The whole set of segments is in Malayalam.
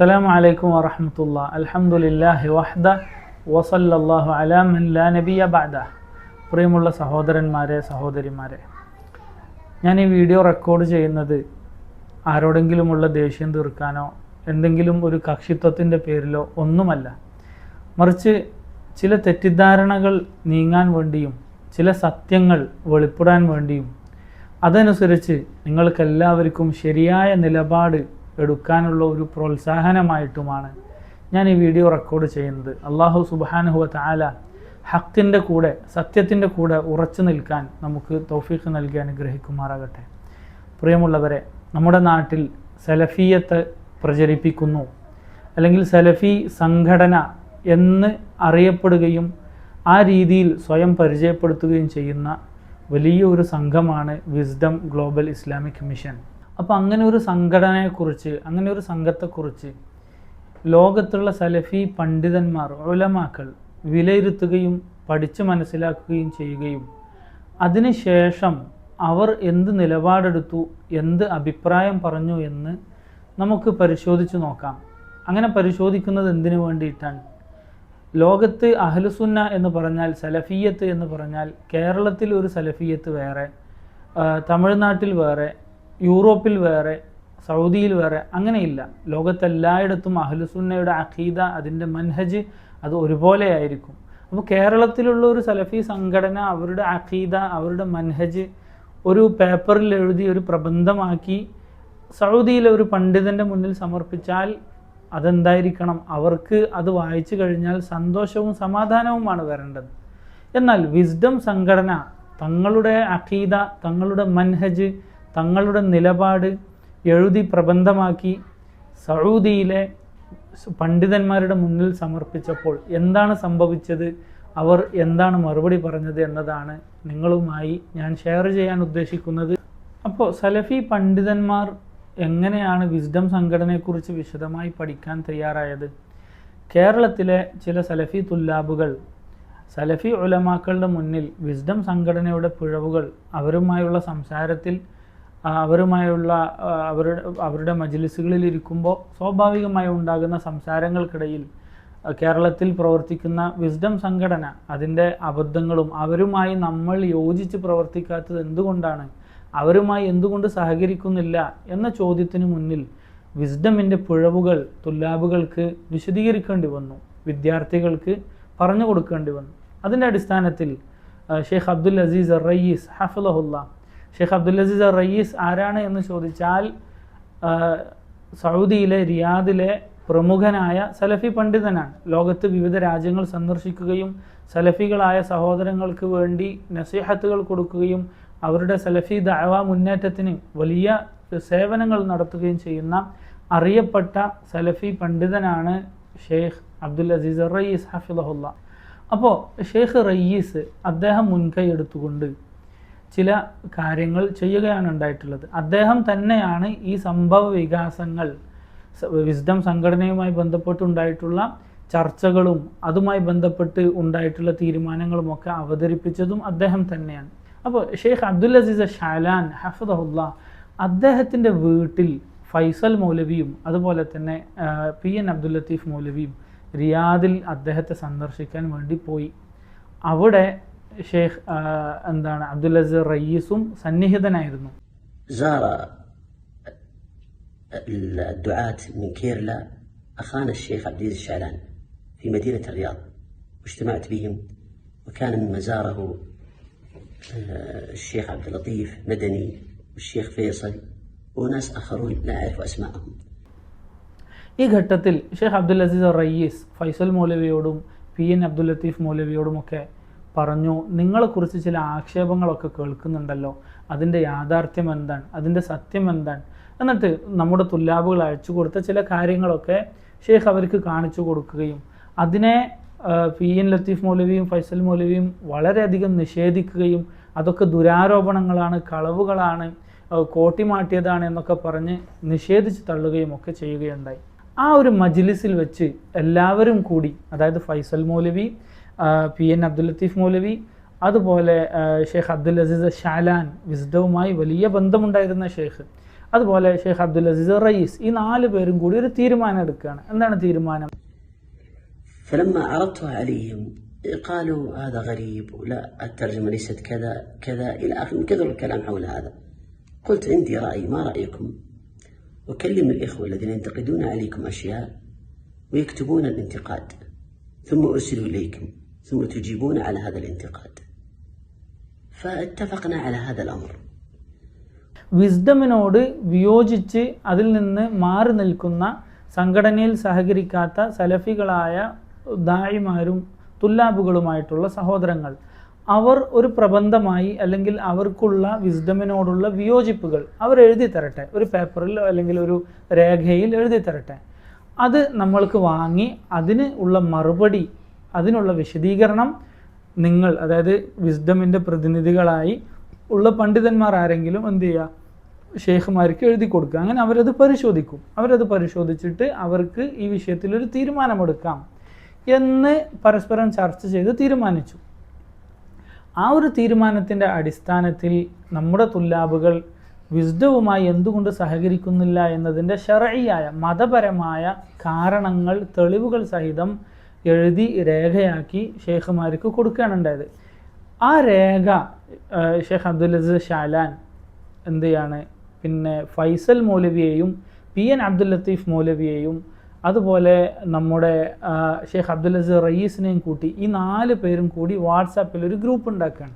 അസ്സലാമു അലൈക്കും لله അൽഹംദുലില്ലാഹി വഹ്ദ വസല്ലല്ലാഹു അലാ മൻ ലാ نبي ബഅദ. പ്രിയമുള്ള സഹോദരന്മാരെ സഹോദരിമാരെ ഞാൻ ഈ വീഡിയോ റെക്കോർഡ് ചെയ്യുന്നത് ആരോടെങ്കിലുമുള്ള ദേഷ്യം തീർക്കാനോ എന്തെങ്കിലും ഒരു കക്ഷിത്വത്തിന്റെ പേരിലോ ഒന്നുമല്ല. മറിച്ച് ചില തെറ്റിദ്ധാരണകൾ നീങ്ങാൻ വേണ്ടിയും ചില സത്യങ്ങൾ വെളിപ്പെടാൻ വേണ്ടിയും അതനുസരിച്ച് നിങ്ങൾക്കെല്ലാവർക്കും ശരിയായ നിലപാട് എടുക്കാനുള്ള ഒരു പ്രോത്സാഹനമായിട്ടുമാണ് ഞാൻ ഈ വീഡിയോ റെക്കോർഡ് ചെയ്യുന്നത്. അള്ളാഹു സുബാനുഹുവ താല ഹക്കിന്റെ കൂടെ സത്യത്തിന്റെ കൂടെ ഉറച്ചു നിൽക്കാൻ നമുക്ക് തൗഫീഖ് നൽകി അനുഗ്രഹിക്കുമാറാകട്ടെ. പ്രിയമുള്ളവരെ നമ്മുടെ നാട്ടിൽ സലഫിയത്ത് പ്രചരിപ്പിക്കുന്നു. അല്ലെങ്കിൽ സലഫി സംഘടന എന്ന് അറിയപ്പെടുകയും ആ രീതിയിൽ സ്വയം പരിചയപ്പെടുത്തുകയും ചെയ്യുന്ന വലിയ ഒരു സംഘമാണ് വിസ്ഡം ഗ്ലോബൽ ഇസ്ലാമിക് മിഷൻ. അപ്പോൾ അങ്ങനെ ഒരു സംഘടനയെക്കുറിച്ച് അങ്ങനെ ഒരു സംഘത്തെക്കുറിച്ച് ലോകത്തുള്ള സലഫി പണ്ഡിതന്മാർ ഉലമാക്കൾ വിലയിരുത്തുകയും പഠിച്ച് മനസ്സിലാക്കുകയും ചെയ്യുകയും അതിനുശേഷം അവർ എന്ത് നിലപാടെടുത്തു എന്ത് അഭിപ്രായം പറഞ്ഞു എന്ന് നമുക്ക് പരിശോധിച്ച് നോക്കാം. അങ്ങനെ പരിശോധിക്കുന്നത് എന്തിനു വേണ്ടിയിട്ടാണ്? ലോകത്ത് അഹ്ലുസുന്ന എന്ന് പറഞ്ഞാൽ സലഫിയത്ത് എന്ന് പറഞ്ഞാൽ കേരളത്തിൽ ഒരു സലഫിയത്ത് വേറെ തമിഴ്നാട്ടിൽ വേറെ യൂറോപ്പിൽ വേറെ സൗദിയിൽ വേറെ അങ്ങനെയില്ല. ലോകത്തെല്ലായിടത്തും അഹ്ലുസുന്നയുടെ അഖീദ അതിന്റെ മൻഹജ് അത് ഒരുപോലെ ആയിരിക്കും അപ്പോൾ കേരളത്തിലുള്ള ഒരു സലഫി സംഘടന അവരുടെ അഖീദ അവരുടെ മൻഹജ് ഒരു പേപ്പറിൽ എഴുതി ഒരു പ്രബന്ധമാക്കി സൗദിയിലെ ഒരു പണ്ഡിതന്റെ മുന്നിൽ സമർപ്പിച്ചാൽ അതെന്തായിരിക്കണം? അവർക്ക് അത് വായിച്ചു കഴിഞ്ഞാൽ സന്തോഷവും സമാധാനവുമാണ് വരേണ്ടത്. എന്നാൽ വിസ്ഡം സംഘടന തങ്ങളുടെ അഖീദ തങ്ങളുടെ മൻഹജ് തങ്ങളുടെ നിലപാട് എഴുതി പ്രബന്ധമാക്കി സൗദിയിലെ പണ്ഡിതന്മാരുടെ മുന്നിൽ സമർപ്പിച്ചപ്പോൾ എന്താണ് സംഭവിച്ചത്? അവർ എന്താണ് മറുപടി പറഞ്ഞത് എന്നതാണ് നിങ്ങളുമായി ഞാൻ ഷെയർ ചെയ്യാൻ ഉദ്ദേശിക്കുന്നത്. അപ്പോൾ സലഫി പണ്ഡിതന്മാർ എങ്ങനെയാണ് വിസ്ഡം സംഘടനയെക്കുറിച്ച് വിശദമായി പഠിക്കാൻ തയ്യാറായത്? കേരളത്തിലെ ചില സലഫി തുല്ലാബുകൾ സലഫി ഉലമാക്കളുടെ മുന്നിൽ വിസ്ഡം സംഘടനയുടെ പിഴവുകൾ അവരുമായുള്ള സംസാരത്തിൽ അവരുമായുള്ള അവരുടെ അവരുടെ മജ്ലിസുകളിൽ ഇരിക്കുമ്പോൾ സ്വാഭാവികമായി ഉണ്ടാകുന്ന സംസാരങ്ങൾക്കിടയിൽ കേരളത്തിൽ പ്രവർത്തിക്കുന്ന വിസ്ഡം സംഘടന അതിന്റെ അബദ്ധങ്ങളും അവരുമായി നമ്മൾ യോജിച്ച് പ്രവർത്തിക്കാത്തത് എന്തുകൊണ്ടാണ്? അവരുമായി എന്തുകൊണ്ട് സഹകരിക്കുന്നില്ല? എന്ന ചോദ്യത്തിന് മുന്നിൽ വിസ്ഡമിന്റെ പിഴവുകൾ തുല്ലാബുകൾക്ക് വിശദീകരിക്കേണ്ടി വന്നു. വിദ്യാർത്ഥികൾക്ക് പറഞ്ഞു കൊടുക്കേണ്ടി വന്നു. അതിന്റെ അടിസ്ഥാനത്തിൽ ഷെയ്ഖ് അബ്ദുൽ അസീസ് റയീസ് ഹഫലഹുല്ല ഷെയ്ഖ് അബ്ദുൽ അസീസ് റയീസ് ആരാണ് എന്ന് ചോദിച്ചാൽ സൗദിയിലെ റിയാദിലെ പ്രമുഖനായ സലഫി പണ്ഡിതനാണ്. ലോകത്ത് വിവിധ രാജ്യങ്ങൾ സന്ദർശിക്കുകയും സലഫികളായ സഹോദരങ്ങൾക്ക് വേണ്ടി നസീഹത്തുകൾ കൊടുക്കുകയും അവരുടെ സലഫി ദഅവ മുന്നേറ്റത്തിന് വലിയ സേവനങ്ങൾ നടത്തുകയും ചെയ്യുന്ന അറിയപ്പെട്ട സലഫി പണ്ഡിതനാണ് ഷെയ്ഖ് അബ്ദുൽ അസീസ് റയീസ് ഹഫിദഹുല്ല. അപ്പോൾ ഷെയ്ഖ് റയീസ് അദ്ദേഹം മുൻകൈ എടുത്തുകൊണ്ട് ചില കാര്യങ്ങൾ ചെയ്യുകയാണ് ഉണ്ടായിട്ടുള്ളത്. അദ്ദേഹം തന്നെയാണ് ഈ സംഭവ വികാസങ്ങൾ വിസ്ഡം സംഘടനയുമായി ബന്ധപ്പെട്ടുണ്ടായിട്ടുള്ള ചർച്ചകളും അതുമായി ബന്ധപ്പെട്ട് ഉണ്ടായിട്ടുള്ള തീരുമാനങ്ങളുമൊക്കെ അവതരിപ്പിച്ചതും അദ്ദേഹം തന്നെയാണ്. അപ്പോൾ ഷെയ്ഖ് അബ്ദുൽ അസീസ് ഷാലാൻ ഹഫദഹുല്ല അദ്ദേഹത്തിന്റെ വീട്ടിൽ ഫൈസൽ മൗലവിയും അതുപോലെ തന്നെ പി എൻ അബ്ദുൽ ലത്തീഫ് മൗലവിയും റിയാദിൽ അദ്ദേഹത്തെ സന്ദർശിക്കാൻ വേണ്ടി പോയി. അവിടെ ഷെയ്ഖ് ആ, എന്താണ് അബ്ദുൽ അസീസ് റയീസും സന്നിഹിതനായിരുന്നു زار الدعاة من كيرلا أخانا الشيخ عبد العزيز الشعلان في مدينة الرياض واجتمعت بهم وكان ممن زاره آه، الشيخ عبد اللطيف مدني والشيخ فيصل وناس آخرون لا أعرف أسماءهم ഈ ഘട്ടത്തിൽ ഷെയ്ഖ് അബ്ദുൽ അസീസ് റയീസ് ഫൈസൽ മൗലവിയോടും പി എൻ അബ്ദുൽ ലത്തീഫ് മൗലവിയോടുമൊക്കെ പറഞ്ഞു നിങ്ങളെക്കുറിച്ച് ചില ആക്ഷേപങ്ങളൊക്കെ കേൾക്കുന്നുണ്ടല്ലോ. അതിന്റെ യാഥാർത്ഥ്യം എന്താണ്? അതിന്റെ സത്യം എന്താണ്? എന്നിട്ട് നമ്മുടെ തുല്ലാബുകൾ അയച്ചു കൊടുത്ത ചില കാര്യങ്ങളൊക്കെ ഷെയ്ഖ് അവർക്ക് കാണിച്ചു കൊടുക്കുകയും അതിനെ പി എൻ ലത്തീഫ് മൗലവിയും ഫൈസൽ മൗലവിയും വളരെയധികം നിഷേധിക്കുകയും അതൊക്കെ ദുരാരോപണങ്ങളാണ് കളവുകളാണ് കോട്ടിമാട്ടിയതാണ് എന്നൊക്കെ പറഞ്ഞ് നിഷേധിച്ച് തള്ളുകയും ഒക്കെ ചെയ്യുകയുണ്ടായി. ആ ഒരു മജ്ലിസിൽ വെച്ച് എല്ലാവരും കൂടി അതായത് ഫൈസൽ മൗലവി പി എൻ അബ്ദുൽ ലത്തീഫ് മൗലവി അതുപോലെ ആ, ഷെയ്ഖ് അബ്ദുൽ അസീസ് ഷാലാൻ വിസ്ഡവുമായി വലിയ ബന്ധമുണ്ടായിരുന്ന ഷെയ്ഖ് അതുപോലെ ഷെയ്ഖ് അബ്ദുൽ അസീസ് റയീസ് ഈ നാല് പേരും കൂടി ഒരു തീരുമാനം എടുക്കുകയാണ് എന്താണ് തീരുമാനം فلما عرضتها عليهم قالوا هذا غريب ولا الترجمة ليست كذا كذا إلى آخره من كثر الكلام حول هذا قلت عندي رأي ما رأيكم أكلم الإخوة الذين ينتقدون عليكم أشياء ويكتبون الانتقاد ثم أرسل إليكم ثم تجيبون على هذا الانتقاد فاتفقنا على هذا الأمر വിസ്ഡമിനോട് വിയോജിച്ച് അതിൽ നിന്ന് മാറി നിൽക്കുന്ന സംഘടനയിൽ സഹകരിക്കാത്ത സലഫികളായ ദായിമാരും തുല്ലാബുകളുമായിട്ടുള്ള സഹോദരങ്ങൾ അവർ ഒരു പ്രബന്ധമായി അല്ലെങ്കിൽ അവർക്കുള്ള വിസ്ഡമിനോടുള്ള വിയോജിപ്പുകൾ അവർ എഴുതി തരട്ടെ ഒരു പേപ്പറിൽ അല്ലെങ്കിൽ ഒരു രേഖയിൽ എഴുതി തരട്ടെ അത് നമ്മൾക്ക് വാങ്ങി അതിന് ഉള്ള മറുപടി അതിനുള്ള വിശദീകരണം നിങ്ങൾ അതായത് വിസ്ഡമിന്റെ പ്രതിനിധികളായി ഉള്ള പണ്ഡിതന്മാർ ആരെങ്കിലും എന്ത് ചെയ്യുക? ഷെയ്ഖുമാർക്ക് എഴുതി കൊടുക്കുക. അങ്ങനെ അവരത് പരിശോധിക്കും. അവരത് പരിശോധിച്ചിട്ട് അവർക്ക് ഈ വിഷയത്തിൽ ഒരു തീരുമാനമെടുക്കാം എന്ന് പരസ്പരം ചർച്ച ചെയ്ത് തീരുമാനിച്ചു. ആ ഒരു തീരുമാനത്തിന്റെ അടിസ്ഥാനത്തിൽ നമ്മുടെ തുല്ലാബുകൾ വിസ്ഡവുമായി എന്തുകൊണ്ട് സഹകരിക്കുന്നില്ല എന്നതിന്റെ ഷറയായ മതപരമായ കാരണങ്ങൾ തെളിവുകൾ സഹിതം എഴുതി രേഖയാക്കി ഷെയ്ഖുമാർക്ക് കൊടുക്കുകയാണ് ഉണ്ടായത്. ആ രേഖ ഷെയ്ഖ് അബ്ദുൽ അസീസ് ഷാലാൻ എന്ത് ചെയ്യാണ് പിന്നെ ഫൈസൽ മൗലവിയെയും പി എൻ അബ്ദുൽ ലത്തീഫ് മൗലവിയെയും അതുപോലെ നമ്മുടെ ഷെയ്ഖ് അബ്ദുൽ അസീസ് റയീസിനെയും കൂട്ടി ഈ നാല് പേരും കൂടി വാട്സാപ്പിൽ ഒരു ഗ്രൂപ്പ് ഉണ്ടാക്കുകയാണ്.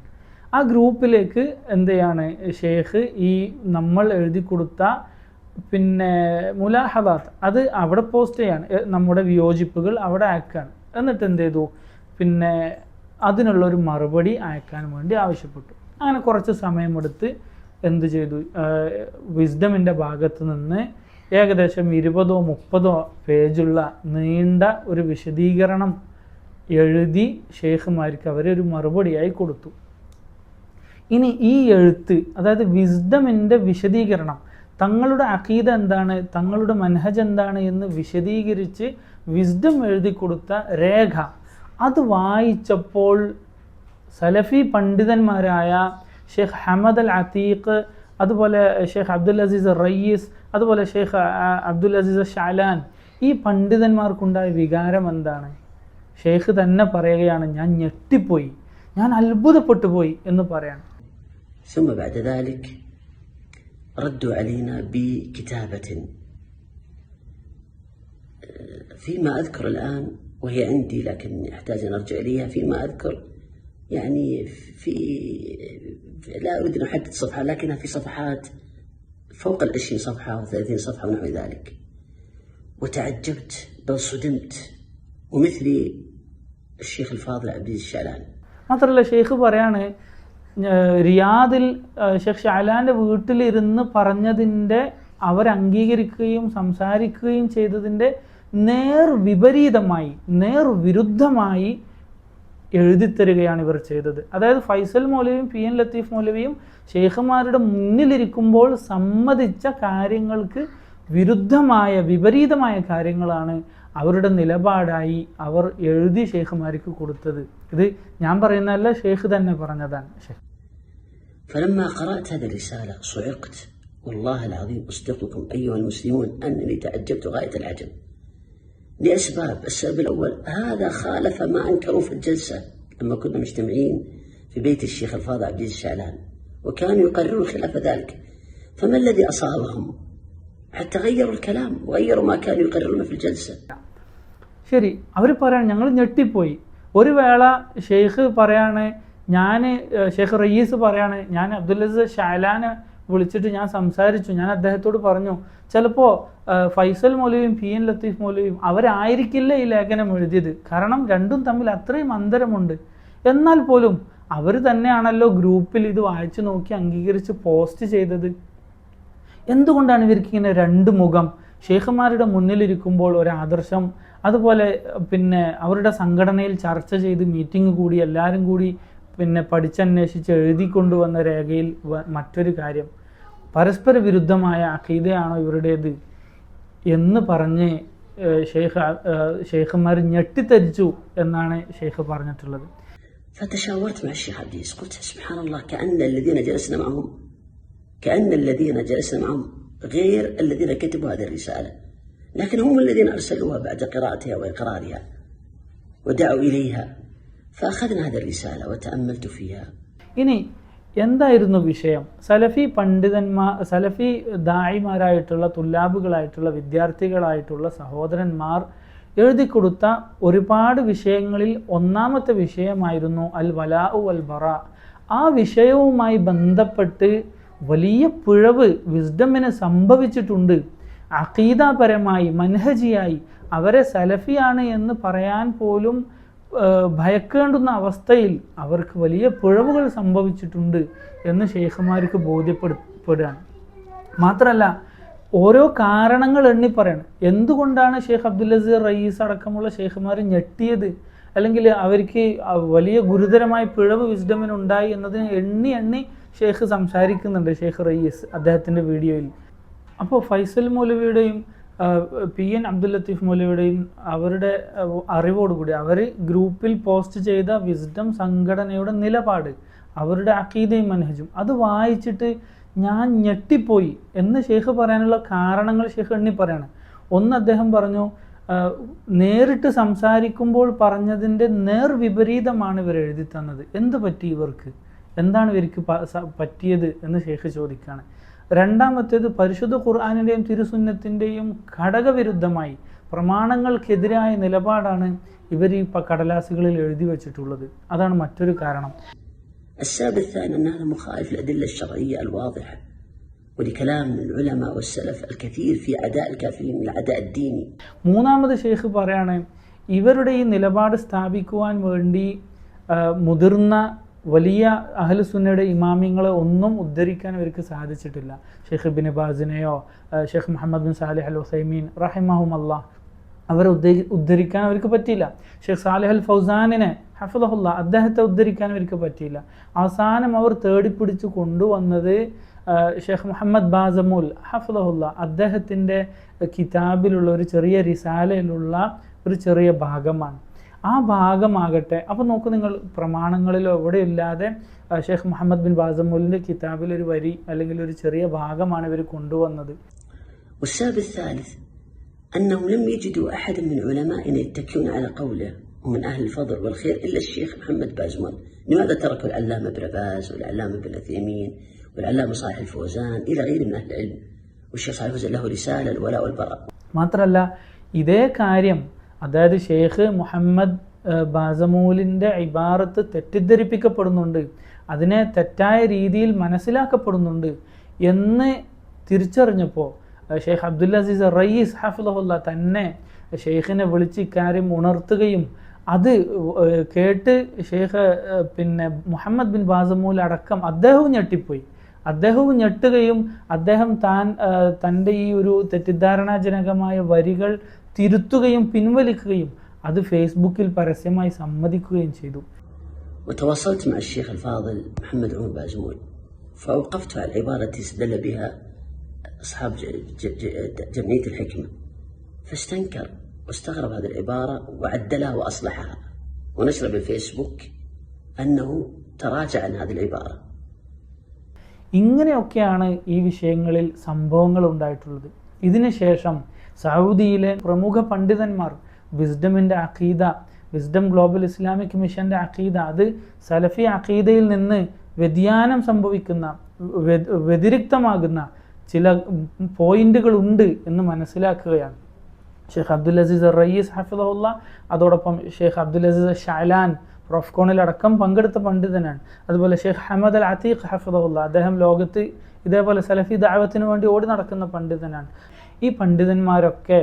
ആ ഗ്രൂപ്പിലേക്ക് എന്ത് ചെയ്യാണ് ഷെയ്ഖ് ഈ നമ്മൾ എഴുതി കൊടുത്ത പിന്നെ മുലാഹദാത്ത് അത് അവിടെ പോസ്റ്റ് ചെയ്യാണ്. നമ്മുടെ വിയോജിപ്പുകൾ അവിടെ അയക്കുകയാണ് എന്നിട്ട് എന്ത് ചെയ്തു? പിന്നെ അതിനുള്ള ഒരു മറുപടി അയക്കാൻ വേണ്ടി ആവശ്യപ്പെട്ടു. അങ്ങനെ കുറച്ച് സമയമെടുത്ത് എന്ത് ചെയ്തു? വിസ്ഡമിന്റെ ഭാഗത്ത് നിന്ന് ഏകദേശം ഇരുപതോ മുപ്പതോ പേജുള്ള നീണ്ട ഒരു വിശദീകരണം എഴുതി ഷെയ്ഖുമാർക്ക് അവരൊരു മറുപടിയായി കൊടുത്തു. ഇനി ഈ എഴുത്ത് അതായത് വിസ്ഡമിന്റെ വിശദീകരണം തങ്ങളുടെ അഖീദ എന്താണ്? തങ്ങളുടെ മനഹജ് എന്താണ്? എന്ന് വിശദീകരിച്ച് വിസ്ഡം എഴുതി കൊടുത്ത രേഖ. അത് വായിച്ചപ്പോൾ സലഫി പണ്ഡിതന്മാരായ ഷെയ്ഖ് ഹമദ് അൽ അതീഖ് അതുപോലെ ഷെയ്ഖ് അബ്ദുൽ അസീസ് റയ്യീസ് അതുപോലെ ഷെയ്ഖ് അബ്ദുൽ അസീസ് ഷാലാൻ ഈ പണ്ഡിതന്മാർക്കുണ്ടായ വികാരം എന്താണ്? ഷെയ്ഖ് തന്നെ പറയുകയാണ് ഞാൻ ഞെട്ടിപ്പോയി. ഞാൻ അത്ഭുതപ്പെട്ടു പോയി എന്ന് പറയാണ്. ردوا علينا بكتابة فيما أذكر الآن وهي عندي لكن أحتاج أن أرجع إليها فيما أذكر يعني في لا أريد أن أحدد صفحة لكنها في صفحات فوق العشرين صفحة أو ثلاثين صفحة ونحو ذلك وتعجبت بل صدمت ومثلي الشيخ الفاضل عبد العزيز الشعلان മാത്രമല്ല ഷെയ്ഖ് പറയാണ് ഏഹ് റിയാദിൽ ഷെഖ് ഷാലാന്റെ വീട്ടിലിരുന്ന് പറഞ്ഞതിന്റെ അവരംഗീകരിക്കുകയും സംസാരിക്കുകയും ചെയ്തതിന്റെ നേർ വിപരീതമായി നേർ വിരുദ്ധമായി എഴുതിത്തരികയാണ് ഇവർ ചെയ്തത്. അതായത് ഫൈസൽ മൗലവിയും പി എൻ ലത്തീഫ് മൗലവിയും ഷെയ്ഖുമാരുടെ മുന്നിലിരിക്കുമ്പോൾ സമ്മതിച്ച കാര്യങ്ങൾക്ക് വിരുദ്ധമായ വിപരീതമായ കാര്യങ്ങളാണ് അവരുടെ നിലപാടായി അവർ എഴുതി ഷെയ്ഖുമാർക്ക് കൊടുത്തത് ഇത് ഞാൻ പറയുന്നതല്ല ഷെയ്ഖ് തന്നെ പറഞ്ഞതാണ് ഷെയ്ഖ് فلما قرأت هذه الرسالة صعقت والله العظيم أصدقكم أيها المسلمون أنني تعجبت غاية العجب لأسباب السبب الأول هذا خالف ما أنكروا في الجلسة لما كنا مجتمعين في بيت الشيخ الفاضل عبد العزيز الشعلان وكانوا يقررون خلاف ذلك فما الذي أصابهم حتى غيروا الكلام وغيروا ما كانوا يقررون في الجلسة ശരി അവർ പറയാണ് ഞങ്ങൾ ഞെട്ടിപ്പോയി ഒരു വേള ഷെയ്ഖ് പറയാണ് ഞാൻ ഷെയ്ഖ് റയീസ് പറയാണ് ഞാൻ അബ്ദുല്ലസ് ഷാലാനെ വിളിച്ചിട്ട് ഞാൻ സംസാരിച്ചു ഞാൻ അദ്ദേഹത്തോട് പറഞ്ഞു ചിലപ്പോൾ ഫൈസൽ മൗലവിയും പി എൻ ലത്തീഫ് മൗലവിയും അവരായിരിക്കില്ല ഈ ലേഖനം എഴുതിയത് കാരണം രണ്ടും തമ്മിൽ അത്രയും അന്തരമുണ്ട് എന്നാൽ പോലും അവർ തന്നെയാണല്ലോ ഗ്രൂപ്പിൽ ഇത് വായിച്ചു നോക്കി അംഗീകരിച്ച് പോസ്റ്റ് ചെയ്തത് എന്തുകൊണ്ടാണ് ഇവർക്ക് ഇങ്ങനെ രണ്ട് മുഖം ഷെയ്ഖുമാരുടെ മുന്നിലിരിക്കുമ്പോൾ ഒരു ആദർശം അതുപോലെ പിന്നെ അവരുടെ സംഘടനയിൽ ചർച്ച ചെയ്ത് മീറ്റിംഗ് കൂടി എല്ലാവരും കൂടി പിന്നെ പഠിച്ചന്വേഷിച്ച് എഴുതി കൊണ്ടുവന്ന രേഖയിൽ വ- മറ്റൊരു കാര്യം പരസ്പര വിരുദ്ധമായ അഖീദയാണോ ഇവരുടേത് എന്ന് പറഞ്ഞ് ഏഹ്, ഷെയ്ഖ് ഏഹ്, ഷെയ്ഖുമാർ ഞെട്ടിത്തരിച്ചു എന്നാണ് ഷെയ്ഖ് പറഞ്ഞിട്ടുള്ളത് فتشاورت مع الشيخ عبد العزيز قلت سبحان الله كأن الذين جلسنا معهم كأن الذين جلسنا معهم غير الذين كتبوا هذه الرسالة لكن هم الذين أرسلوها بعد قراءتها وإقرارها ودعوا إليها فأخذنا هذه الرسالة وتأملت فيها ഇനി എന്തായിരുന്നു വിഷയം സലഫി പണ്ഡിതന്മാർ സലഫി ദായിമാരായിട്ടുള്ള തുല്ലാബുകളായിട്ടുള്ള വിദ്യാർത്ഥികളായിട്ടുള്ള സഹോദരന്മാർ എഴുതി കൊടുത്ത ഒരുപാട് വിഷയങ്ങളിൽ ഒന്നാമത്തെ വിഷയമായിരുന്നു അൽ വലാഉ അൽ ബറ ആ വിഷയവുമായി ബന്ധപ്പെട്ട് വലിയ പിഴവ് വിസ്ഡമിന് സംഭവിച്ചിട്ടുണ്ട്. അഖീദാപരമായി മൻഹജിയായി അവരെ സലഫിയാണ് എന്ന് പറയാൻ പോലും ഭയക്കേണ്ടുന്ന അവസ്ഥയിൽ അവർക്ക് വലിയ പിഴവുകൾ സംഭവിച്ചിട്ടുണ്ട് എന്ന് ഷെയ്ഖുമാർക്ക് ബോധ്യപ്പെടുപ്പെടുകയാണ്. മാത്രമല്ല ഓരോ കാരണങ്ങൾ എണ്ണി പറയണം എന്തുകൊണ്ടാണ് ഷെയ്ഖ് അബ്ദുൽ അസീർ റയീസ് അടക്കമുള്ള ഷെയ്ഖുമാർ ഞെട്ടിയത്? അല്ലെങ്കിൽ അവർക്ക് വലിയ ഗുരുതരമായ പിഴവ് വിസ്ഡമിന് ഉണ്ടായി എന്നതിന് എണ്ണി എണ്ണി ഷെയ്ഖ് സംസാരിക്കുന്നുണ്ട്. ഷെയ്ഖ് റയീസ് അദ്ദേഹത്തിന്റെ വീഡിയോയിൽ. അപ്പോൾ ഫൈസൽ മൗലവിയുടെയും പി എൻ അബ്ദുൽ ലത്തീഫ് മൗലവിയുടെയും അവരുടെ അറിവോടുകൂടി അവർ ഗ്രൂപ്പിൽ പോസ്റ്റ് ചെയ്ത വിസ്ഡം സംഘടനയുടെ നിലപാട് അവരുടെ അക്കീതയും മനഹജും അത് വായിച്ചിട്ട് ഞാൻ ഞെട്ടിപ്പോയി എന്ന് ഷെയ്ഖ് പറയാനുള്ള കാരണങ്ങൾ ഷെയ്ഖ് എണ്ണി പറയാണ്. ഒന്ന് അദ്ദേഹം പറഞ്ഞു നേരിട്ട് സംസാരിക്കുമ്പോൾ പറഞ്ഞതിൻ്റെ നേർ വിപരീതമാണ് ഇവർ എഴുതി തന്നത് എന്ത് പറ്റി ഇവർക്ക് എന്താണ് ഇവർക്ക് പ- സ- പറ്റിയത് എന്ന് ഷെയ്ഖ് ചോദിക്കുകയാണ് രണ്ടാമത്തേത് പരിശുദ്ധ ഖുർആാനിൻ്റെയും തിരുസുന്നത്തിൻ്റെയും ഘടകവിരുദ്ധമായി പ്രമാണങ്ങൾക്കെതിരായ നിലപാടാണ് ഇവർ ഈ പ- കടലാസുകളിൽ എഴുതി വെച്ചിട്ടുള്ളത് അതാണ് മറ്റൊരു കാരണം السبب الثاني أن هذا مخالف للأدلة الشرعية الواضحة ولكلام العلماء والسلف الكثير في عداء الكافرين من العداء الديني മൂന്നാമത് ഷെയ്ഖ് പറയാണ് ഇവരുടെ ഈ നിലപാട് സ്ഥാപിക്കുവാൻ വേണ്ടി ആ, മുതിർന്ന വലിയ അഹ്ലുസുന്നയുടെ ഇമാമിങ്ങളെ ഒന്നും ഉദ്ധരിക്കാൻ ഇവർക്ക് സാധിച്ചിട്ടില്ല ഷെയ്ഖ് ബിൻ ബാസിനെയോ ആ, Sheikh Muhammad bin Salih al Uthaymeen റഹിമഹും അള്ളാഹ് അവരെ ഉദ്ധരി ഉദ്ധരിക്കാൻ അവർക്ക് പറ്റിയില്ല. ഷെയ്ഖ് സാലിഹ് അൽ ഫൗസാനിനെ ഹഫദഹുല്ല അദ്ദേഹത്തെ ഉദ്ധരിക്കാൻ അവർക്ക് പറ്റിയില്ല. അവസാനം അവർ തേടിപ്പിടിച്ച് കൊണ്ടുവന്നത് ഷെയ്ഖ് മുഹമ്മദ് ബാസമുൽ ഹഫദഹുല്ല അദ്ദേഹത്തിന്റെ കിതാബിലുള്ള ഒരു ചെറിയ റിസാലയിലുള്ള ഒരു ചെറിയ ഭാഗമാണ്. ആ ഭാഗമാകട്ടെ അപ്പോൾ നോക്കൂ നിങ്ങൾ പ്രമാണങ്ങളിലോ എവിടെ ഇല്ലാതെ ഷെയ്ഖ് മുഹമ്മദ് ബിൻ ബാസമുലിന്റെ കിതാബിലൊരു വരി അല്ലെങ്കിൽ ഒരു ചെറിയ ഭാഗമാണ് ഇവർ കൊണ്ടുവന്നത്. أنهم لم يجدوا أحدا من علمائنا يتكئون على قوله ومن أهل الفضل والخير إلا الشيخ محمد بازمون لماذا تركوا العلامة ابن باز والعلامة ابن عثيمين والعلامة صالح الفوزان إلى غيره من أهل العلم والشيخ صالح الفوزان له رسالة الولاء والبراء മാത്രമല്ല ഇതേ കാര്യം അതായത് ഷെയ്ഖ് മുഹമ്മദ് ഏഹ്, ബാസമൂലിൻ്റെ ഇബാറത്ത് തെറ്റിദ്ധരിപ്പിക്കപ്പെടുന്നുണ്ട് അതിനെ തെറ്റായ രീതിയിൽ മനസ്സിലാക്കപ്പെടുന്നുണ്ട് എന്ന് തിരിച്ചറിഞ്ഞപ്പോൾ ഏഹ്, ഷെയ്ഖ് അബ്ദുൽ അസീസ് റയീസ് ഹഫിദുല്ല തന്നെ ഷെയ്ഖിനെ വിളിച്ച് ഇക്കാര്യം ഉണർത്തുകയും അത് ഏഹ്, കേട്ട് ഷെയ്ഖ് ഏഹ്, പിന്നെ മുഹമ്മദ് ബിൻ ബാസമൂൽ അടക്കം അദ്ദേഹവും ഞെട്ടിപ്പോയി അദ്ദേഹവും ഞെട്ടുകയും അദ്ദേഹം താൻ ആ, തൻ്റെ ഈ ഒരു തെറ്റിദ്ധാരണാജനകമായ വരികൾ തിരുത്തുകയും പിൻവലിക്കുകയും അത് ഫേസ്ബുക്കിൽ പരസ്യമായി സമ്മതിക്കുകയും ചെയ്തു وتواصلت مع الشيخ الفاضل محمد عمر بازمول فأوقفت على العبارة التي استدل بها أصحاب ج- ج- ج- جمعية الحكمة فاستنكر واستغرب هذه العبارة وعدلها وأصلحها ونشر بالفيسبوك أنه تراجع عن هذه العبارة ഇങ്ങനെയൊക്കെയാണ് ഈ വിഷയങ്ങളിൽ സംഭവങ്ങൾ ഉണ്ടായിട്ടുള്ളത് ഇതിനുശേഷം സൗദിയിലെ പ്രമുഖ പണ്ഡിതന്മാർ വിസ്ഡമിൻ്റെ അഖീദ വിസ്ഡം ഗ്ലോബൽ ഇസ്ലാമിക് മിഷൻ്റെ അഖീദ അത് സലഫി അഖീദയിൽ നിന്ന് വ്യതിയാനം സംഭവിക്കുന്ന വ്യ- വ്യതിരിക്തമാകുന്ന ചില പോയിന്റുകൾ ഉണ്ട് എന്ന് മനസ്സിലാക്കുകയാണ്. ഷെയ്ഖ് അബ്ദുൽ അസീസ് റയീസ് ഹഫിദുള്ള അതോടൊപ്പം ഷെയ്ഖ് അബ്ദുൽ അസീസ് ഷാലാൻ പ്രൊഫ്കോണിലടക്കം പങ്കെടുത്ത പണ്ഡിതനാണ്. അതുപോലെ ഷെയ്ഖ് ഹമദ് അൽ അതീഖ് ഹഫിദുള്ള അദ്ദേഹം ലോകത്ത് ഇതേപോലെ സലഫി ദാവത്തിന് വേണ്ടി ഓടി നടക്കുന്ന പണ്ഡിതനാണ്. ഈ പണ്ഡിതന്മാരൊക്കെ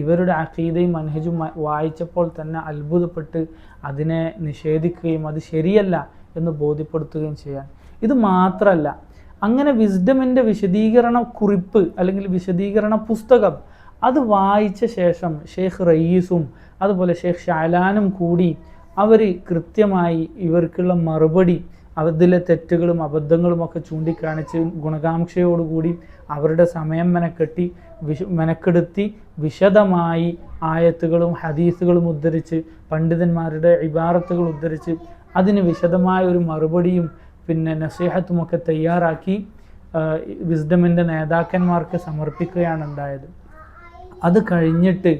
ഇവരുടെ അഖീദയും മനഹജും വായിച്ചപ്പോൾ തന്നെ അത്ഭുതപ്പെട്ട് അതിനെ നിഷേധിക്കുകയും അത് ശരിയല്ല എന്ന് ബോധ്യപ്പെടുത്തുകയും ചെയ്യാൻ. ഇത് മാത്രമല്ല അങ്ങനെ വിസ്ഡമിന്റെ വിശദീകരണ കുറിപ്പ് അല്ലെങ്കിൽ വിശദീകരണ പുസ്തകം അത് വായിച്ച ശേഷം ഷെയ്ഖ് റയീസും അതുപോലെ ഷെയ്ഖ് ഷാലാനും കൂടി അവർ കൃത്യമായി ഇവർക്കുള്ള മറുപടി അതിലെ തെറ്റുകളും അബദ്ധങ്ങളും ഒക്കെ ചൂണ്ടിക്കാണിച്ച് ഗുണകാംക്ഷയോടുകൂടി അവരുടെ സമയം മെനക്കെട്ടി വിശ മെനക്കെടുത്തി വിശദമായി ആയത്തുകളും ഹദീസുകളും ഉദ്ധരിച്ച് പണ്ഡിതന്മാരുടെ ഇബാറത്തുകൾ ഉദ്ധരിച്ച് അതിന് വിശദമായ ഒരു മറുപടിയും പിന്നെ നസീഹത്തുമൊക്കെ തയ്യാറാക്കി വിസ്ഡമിന്റെ നേതാക്കന്മാർക്ക് സമർപ്പിക്കുകയാണ് ഉണ്ടായത്. അത് കഴിഞ്ഞിട്ട്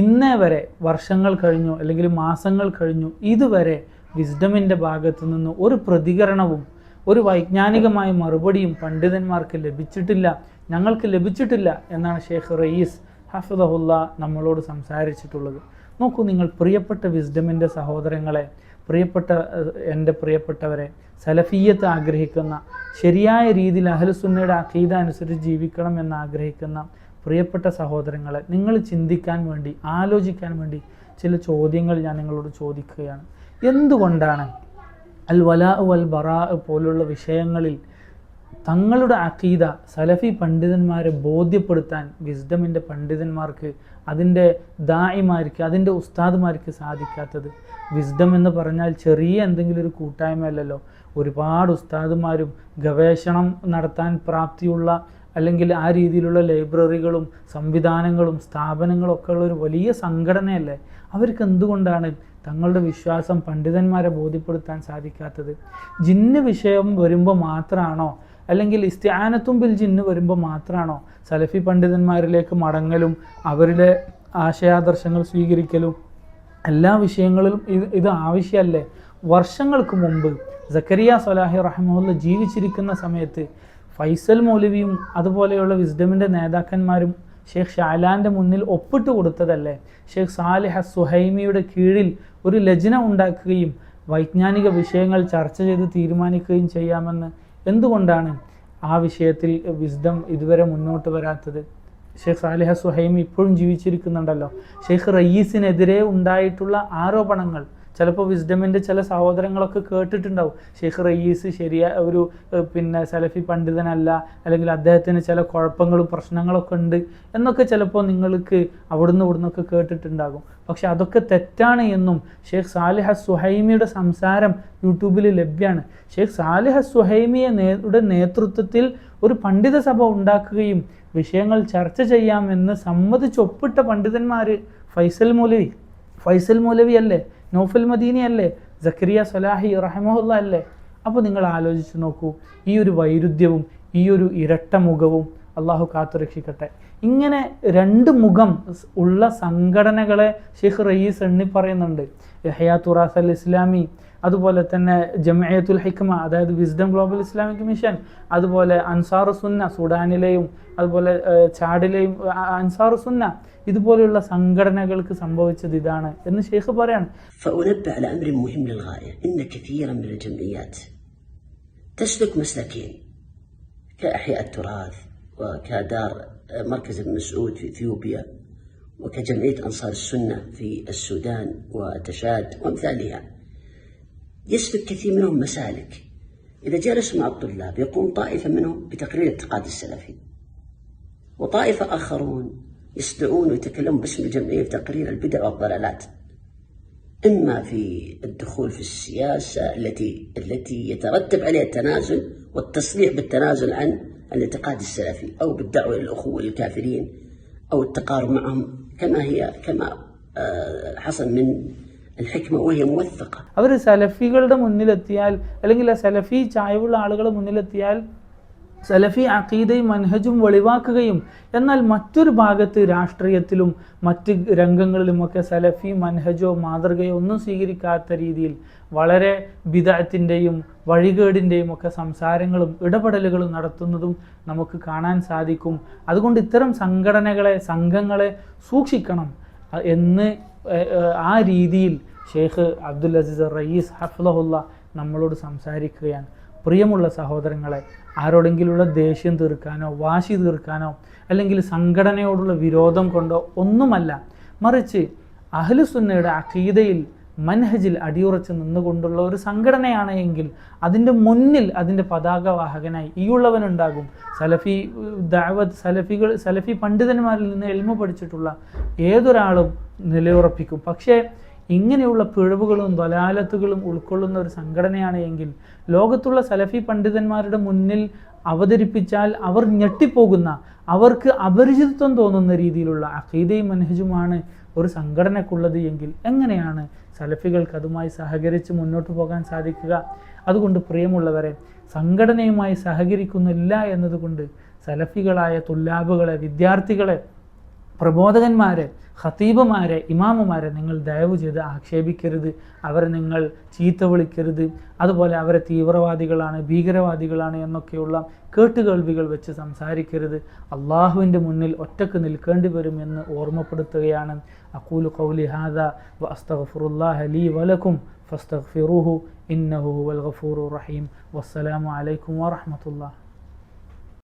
ഇന്നേ വരെ വർഷങ്ങൾ കഴിഞ്ഞു അല്ലെങ്കിൽ മാസങ്ങൾ കഴിഞ്ഞു ഇതുവരെ വിസ്ഡമിന്റെ ഭാഗത്തു നിന്ന് ഒരു പ്രതികരണവും ഒരു വൈജ്ഞാനികമായ മറുപടിയും പണ്ഡിതന്മാർക്ക് ലഭിച്ചിട്ടില്ല. ഞങ്ങൾക്ക് ലഭിച്ചിട്ടില്ല എന്നാണ് ഷെയ്ഖ് റയീസ് ഹഫിദഹുല്ല നമ്മളോട് സംസാരിച്ചിട്ടുള്ളത്. നോക്കൂ നിങ്ങൾ പ്രിയപ്പെട്ട വിസ്ഡമിന്റെ സഹോദരങ്ങളെ പ്രിയപ്പെട്ട എന്റെ പ്രിയപ്പെട്ടവരെ സലഫീയത്ത് ആഗ്രഹിക്കുന്ന ശരിയായ രീതിയിൽ അഹലുസുന്നയുടെ അഖീദ അനുസരിച്ച് ജീവിക്കണം എന്ന് ആഗ്രഹിക്കുന്ന പ്രിയപ്പെട്ട സഹോദരങ്ങളെ നിങ്ങൾ ചിന്തിക്കാൻ വേണ്ടി ആലോചിക്കാൻ വേണ്ടി ചില ചോദ്യങ്ങൾ ഞാൻ നിങ്ങളോട് ചോദിക്കുകയാണ്. എന്തുകൊണ്ടാണ് അൽ വലാ വൽ ബറാ പോലുള്ള വിഷയങ്ങളിൽ തങ്ങളുടെ അഖീദ സലഫി പണ്ഡിതന്മാരെ ബോധ്യപ്പെടുത്താൻ വിസ്ഡമിന്റെ പണ്ഡിതന്മാർക്ക് അതിന്റെ ദായിമാർക്ക് അതിന്റെ ഉസ്താദുമാർക്ക് സാധിക്കാത്തത്. വിസ്ഡം എന്ന് പറഞ്ഞാൽ ചെറിയ എന്തെങ്കിലും ഒരു കൂട്ടായ്മയല്ലല്ലോ. ഒരുപാട് ഉസ്താദുമാരും ഗവേഷണം നടത്താൻ പ്രാപ്തിയുള്ള അല്ലെങ്കിൽ ആ രീതിയിലുള്ള ലൈബ്രറികളും സംവിധാനങ്ങളും സ്ഥാപനങ്ങളും ഒക്കെ ഉള്ള ഒരു വലിയ സംഘടനയല്ലേ? അവർക്ക് എന്തുകൊണ്ടാണ് തങ്ങളുടെ വിശ്വാസം പണ്ഡിതന്മാരെ ബോധ്യപ്പെടുത്താൻ സാധിക്കാത്തത്? ജിന്ന് വിഷയം വരുമ്പോൾ മാത്രമാണോ അല്ലെങ്കിൽ ഇസ്തിയാനത്തും ബിൽ ജിന്ന് വരുമ്പോൾ മാത്രമാണോ സലഫി പണ്ഡിതന്മാരിലേക്ക് മടങ്ങലും അവരുടെ ആശയാദർശങ്ങൾ സ്വീകരിക്കലും എല്ലാ വിഷയങ്ങളിലും ഇത് ഇത് ആവശ്യമല്ലേ വർഷങ്ങൾക്ക് മുമ്പ് സക്കരിയ സലാഹി റഹ്മുല്ല ജീവിച്ചിരിക്കുന്ന സമയത്ത് ഫൈസൽ മൗലവിയും അതുപോലെയുള്ള വിസ്ഡമിന്റെ നേതാക്കന്മാരും ഷെയ്ഖ് ഷാലാന്റെ മുന്നിൽ ഒപ്പിട്ട് കൊടുത്തതല്ലേ? ഷെയ്ഖ് സാലിഹ സുഹൈമിയുടെ കീഴിൽ ഒരു ലജ്ന ഉണ്ടാക്കുകയും വൈജ്ഞാനിക വിഷയങ്ങൾ ചർച്ച ചെയ്ത് തീരുമാനിക്കുകയും ചെയ്യാമെന്ന് എന്തുകൊണ്ടാണ് ആ വിഷയത്തിൽ വിസ്ഡം ഇതുവരെ മുന്നോട്ട് വരാത്തത്? ഷെയ്ഖ് സാലിഹ സുഹൈമി ഇപ്പോഴും ജീവിച്ചിരിക്കുന്നുണ്ടല്ലോ. ഷെയ്ഖ് റയീസിനെതിരെ ഉണ്ടായിട്ടുള്ള ആരോപണങ്ങൾ ചിലപ്പോൾ വിസ്ഡമിന്റെ ചില സഹോദരങ്ങളൊക്കെ കേട്ടിട്ടുണ്ടാവും. ഷെയ്ഖ് റയീസ് ശരിയായ ഒരു പിന്നെ സലഫി പണ്ഡിതനല്ല അല്ലെങ്കിൽ അദ്ദേഹത്തിന് ചില കുഴപ്പങ്ങളും പ്രശ്നങ്ങളൊക്കെ ഉണ്ട് എന്നൊക്കെ ചിലപ്പോൾ നിങ്ങൾക്ക് അവിടുന്ന് ഇവിടുന്നൊക്കെ കേട്ടിട്ടുണ്ടാകും. പക്ഷെ അതൊക്കെ തെറ്റാണ് എന്നും ഷെയ്ഖ് സാലിഹ സുഹൈമിയുടെ സംസാരം യൂട്യൂബിൽ ലഭ്യമാണ് ഷെയ്ഖ് സാലിഹ സുഹൈമിയെ നേ- യുടെ നേതൃത്വത്തിൽ ഒരു പണ്ഡിത സഭ ഉണ്ടാക്കുകയും വിഷയങ്ങൾ ചർച്ച ചെയ്യാമെന്ന് സമ്മതിച്ചൊപ്പിട്ട പണ്ഡിതന്മാർ ഫൈസൽ മൗലവി. ഫൈസൽ മൗലവി അല്ലേ? നൗഫൽ മദീനി അല്ലേ? സക്കരിയ സലാഹി റഹമുല്ല അല്ലേ? അപ്പോൾ നിങ്ങൾ ആലോചിച്ച് നോക്കൂ ഈ ഒരു വൈരുദ്ധ്യവും ഈ ഒരു ഇരട്ട മുഖവും അള്ളാഹു കാത്തുരക്ഷിക്കട്ടെ ഇങ്ങനെ രണ്ട് മുഖം ഉള്ള സംഘടനകളെ ഷെയ്ഖ് റയീസ് എണ്ണി പറയുന്നുണ്ട് ഹയാത്തുറാസ് അൽ ഇസ്ലാമി അതുപോലെ തന്നെ ജമയത്തുൽ ഹിക്മ അതായത് വിസ്ഡം ഗ്ലോബൽ ഇസ്ലാമിക് മിഷൻ അതുപോലെ അൻസാറു സുന്ന സുഡാനിലെയും അതുപോലെ ഏഹ്, ചാഡിലെയും അ- അൻസാറു സുന്ന ഇതുപോലെയുള്ള സംഘടനകൾക്ക് സംഭവിച്ചത് ഇതാണ് എന്ന് ഷെയ്ഖ് പറയാണ് فأنبه على أمر مهم للغاية إن كثيرا من الجمعيات تسلك مسلكين كأحياء التراث وكدار مركز ابن مسعود في إثيوبيا وكجمعية أنصار السنة في السودان وتشاد وأمثالها يسلك كثير منهم مسالك. إذا جلسوا مع الطلاب يقوم طائفة منهم بتقرير الاعتقاد السلفي. وطائفة آخرون يستدعون ويتكلمون باسم الجمعية في تقرير البدع والضلالات. إما في الدخول في السياسة التي التي يترتب عليها التنازل والتصريح بالتنازل عن الاعتقاد السلفي أو بالدعوة إلى الأخوة للكافرين أو التقارب معهم كما هي كما آه، حصل من അവർ സലഫികളുടെ മുന്നിലെത്തിയാൽ അല്ലെങ്കിൽ സലഫി ചായവുള്ള ആളുകളുടെ മുന്നിലെത്തിയാൽ സലഫി അഖീദയും മൻഹജും വെളിവാക്കുകയും എന്നാൽ മറ്റൊരു ഭാഗത്ത് രാഷ്ട്രീയത്തിലും മറ്റ് രംഗങ്ങളിലുമൊക്കെ സലഫി മൻഹജോ മാതൃകയോ ഒന്നും സ്വീകരിക്കാത്ത രീതിയിൽ വളരെ ബിദഅത്തിന്റെയും വഴികേടിന്റെയും ഒക്കെ സംസാരങ്ങളും ഇടപെടലുകളും നടത്തുന്നതും നമുക്ക് കാണാൻ സാധിക്കും. അതുകൊണ്ട് ഇത്തരം സംഘടനകളെ സംഘങ്ങളെ സൂക്ഷിക്കണം എന്ന് ആ രീതിയിൽ ഷെയ്ഖ് അബ്ദുൽ അസീസ് റയീസ് ഹഫ്ലഹുല്ല നമ്മളോട് സംസാരിക്കുകയാണ്. പ്രിയമുള്ള സഹോദരങ്ങളെ ആരോടെങ്കിലുള്ള ദേഷ്യം തീർക്കാനോ വാശി തീർക്കാനോ അല്ലെങ്കിൽ സംഘടനയോടുള്ള വിരോധം കൊണ്ടോ ഒന്നുമല്ല മറിച്ച് അഹ്ലുസുന്നയുടെ അഖീദയിൽ മൻഹജിൽ അടിയുറച്ച് നിന്നുകൊണ്ടുള്ള ഒരു സംഘടനയാണ് എങ്കിൽ അതിന്റെ മുന്നിൽ അതിന്റെ പതാകവാഹകനായി ഈയുള്ളവനുണ്ടാകും സലഫി ദാവത് സലഫികൾ സലഫി പണ്ഡിതന്മാരിൽ നിന്ന് എൽമ പഠിച്ചിട്ടുള്ള ഏതൊരാളും നിലയുറപ്പിക്കും. പക്ഷേ ഇങ്ങനെയുള്ള പിഴവുകളും ദലാലത്തുകളും ഉൾക്കൊള്ളുന്ന ഒരു സംഘടനയാണ് എങ്കിൽ ലോകത്തുള്ള സലഫി പണ്ഡിതന്മാരുടെ മുന്നിൽ അവതരിപ്പിച്ചാൽ അവർ ഞെട്ടിപ്പോകുന്ന അവർക്ക് അപരിചിതത്വം തോന്നുന്ന രീതിയിലുള്ള അഖീദയും മനഹജുമാണ് ഒരു സംഘടനക്കുള്ളത് എങ്കിൽ എങ്ങനെയാണ് സലഫികൾക്ക് അതുമായി സഹകരിച്ച് മുന്നോട്ട് പോകാൻ സാധിക്കുക? അതുകൊണ്ട് പ്രിയമുള്ളവരെ സംഘടനയുമായി സഹകരിക്കുന്നില്ല എന്നതുകൊണ്ട് സലഫികളായ തുല്ലാബുകളെ വിദ്യാർത്ഥികളെ പ്രബോധകന്മാരെ ഖത്തീബുമാരെ ഇമാമുമാരെ നിങ്ങൾ ദയവ് ചെയ്ത് ആക്ഷേപിക്കരുത്. അവരെ നിങ്ങൾ ചീത്ത വിളിക്കരുത്. അതുപോലെ അവരെ തീവ്രവാദികളാണ് ഭീകരവാദികളാണ് എന്നൊക്കെയുള്ള കേട്ടുകേൾവികൾ വെച്ച് സംസാരിക്കരുത്. അള്ളാഹുവിന്റെ മുന്നിൽ ഒറ്റയ്ക്ക് നിൽക്കേണ്ടി വരുമെന്ന് ഓർമ്മപ്പെടുത്തുകയാണ്. അക്കൂലു കൗലി ഹാദ വ അസ്തഗ്ഫിറുല്ലാഹ ലീ വലക്കും ഫസ്തഫിറുഹു ഇന്നഹു വൽ ഗഫൂറു റഹീം. വസ്സലാമു അലൈക്കും വറഹ്മത്തുള്ളാഹി